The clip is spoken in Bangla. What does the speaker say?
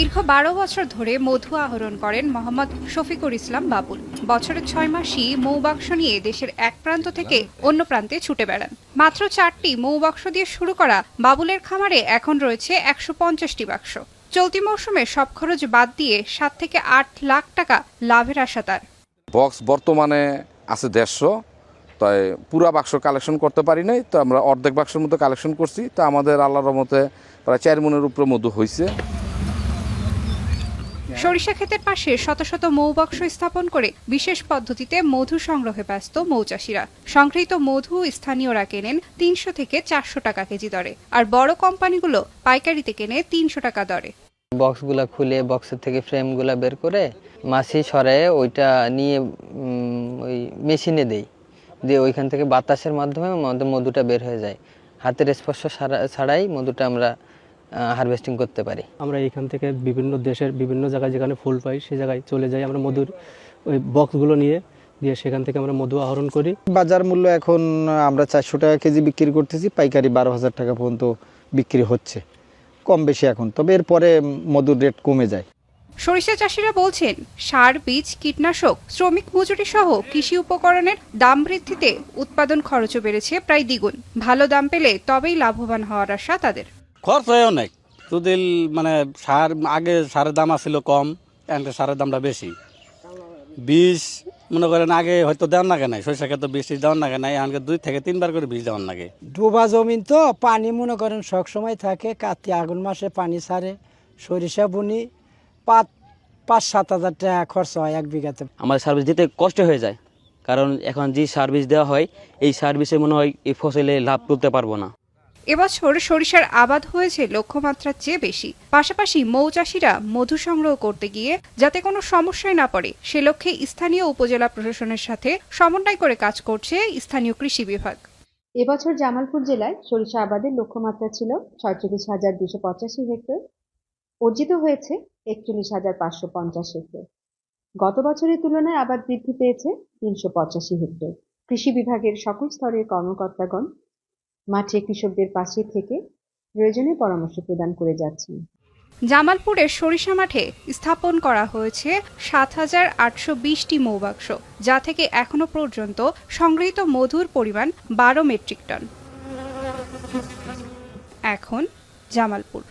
দীর্ঘ বারো বছর ধরে মধু আহরণ করেন মোহাম্মদ শফিকুর ইসলাম বাবুল। বছরের ছয় মাসই মৌবাক্স নিয়ে দেশের এক প্রান্ত থেকে অন্য প্রান্তে ছুটে বেড়ান। মাত্র চারটি মৌবাক্স দিয়ে শুরু করা বাবুলের খামারে এখন রয়েছে একশো পঞ্চাশটি বাক্স। চলতি মৌসুমে সব খরচ বাদ দিয়ে সাত থেকে আট লাখ টাকা লাভের আশা তার। বক্স বর্তমানে আছে দেড়শো, তাই পুরা বাক্স কালেকশন করতে পারি নাই, তো আমরা অর্ধেক বাক্সের মতো কালেকশন করছি। তো আমাদের আল্লাহর মতে প্রায় চার মনের উপরে মধু হয়েছে সরিষা ক্ষেতের পাশে শত শত মৌবাক্স স্থাপন করে বিশেষ পদ্ধতিতে মধু সংগ্রহে ব্যস্ত মৌচাষীরা। সংগৃহীত মধু স্থানীয়রা কেনেন তিনশো থেকে চারশো টাকা কেজি দরে, আর বড় কোম্পানিগুলো পাইকারিতে কেনে তিনশো টাকা দরে। বক্সগুলা খুলে বক্সের থেকে ফ্রেমগুলা বের করে মাছি সরে ওইটা নিয়ে ওই মেশিনে দেই। দিয়ে ওইখান থেকে বাতাসের মাধ্যমে মধুটা বের হয়ে যায়। হাতের স্পর্শ ছাড়াই মধুটা আমরা হারভেস্টিং করতে পারি। আমরা এখান থেকে বিভিন্ন দেশের বিভিন্ন জায়গায় যেখানে ফুল পাই সে জায়গায় চলে যাই আমরা মধুর ওই বক্সগুলো নিয়ে দিয়ে সেখান থেকে আমরা মধু আহরণ করি। বাজার মূল্য এখন আমরা চারশো টাকা কেজি বিক্রি করতেছি পাইকারি বারো হাজার টাকা পর্যন্ত বিক্রি হচ্ছে কম বেশি এখন। তবে এরপরে মধুর রেট কমে যায়। সরিষা চাষিরা বলছেন সার বীজ কীটনাশক শ্রমিক মজুরি সহ কৃষি উপকরণের দাম বৃদ্ধিতে উৎপাদন খরচও বেড়েছে প্রায় দ্বিগুণ। ভালো দাম পেলে তবেই লাভবান হওয়ার আশা তাদের। খরচ হয় অনেক। যদি মানে সার আগে সারের দাম আছিল কম এখন সারের দামটা বেশি। বীজ মনে করেন আগে হয়তো দেওয়ার লাগে নাই সরিষা ক্ষেত্রে বীজ টিজ দেওয়ার লাগে নাই এখানকে দুই থেকে তিনবার করে বীজ দেওয়ার লাগে ডুবা জমিন তো পানি মনে করেন সব সময় থাকে কাতি আগুন মাসে পানি সারে সরিষা বুনি পাঁচ পাঁচ সাত হাজার টাকা খরচ হয় এক বিঘাতে। আমাদের সার্ভিস দিতে কষ্ট হয়ে যায় কারণ এখন যে সার্ভিস দেওয়া হয় এই সার্ভিসে মনে হয় এই ফসলে লাভ তুলতে পারব না। এবছর সরিষার আবাদ হয়েছে লক্ষ্যমাত্রার চেয়ে বেশি। পাশাপাশি মৌচাষীরা মধু সংগ্রহ করতে গিয়ে যাতে কোনো সমস্যায় না পড়ে, সে লক্ষ্যে স্থানীয় উপজেলা প্রশাসনের সাথে সমন্বয় করে কাজ করছে স্থানীয় কৃষি বিভাগ। এবছর জামালপুর জেলায় সরিষা আবাদের লক্ষ্যমাত্রা ছিল ছয়চল্লিশ হাজার দুশো পঁচাশি হেক্টর। অর্জিত হয়েছে একচল্লিশ হাজার পাঁচশো পঞ্চাশ হেক্টর। গত বছরের তুলনায় আবাদ বৃদ্ধি পেয়েছে তিনশো পঁচাশি হেক্টর। কৃষি বিভাগের সকল স্তরের কর্মকর্তাগণ মাঠে কৃষকদের পাশে থেকে প্রয়োজনে পরামর্শ প্রদান করে যাচ্ছেন। জামালপুরের সরিষা মাঠে স্থাপন করা হয়েছে সাত হাজার আটশো বিশটি মৌবাক্স, যা থেকে এখনও পর্যন্ত সংগৃহীত মধুর পরিমাণ বারো মেট্রিক টন। এখন জামালপুর।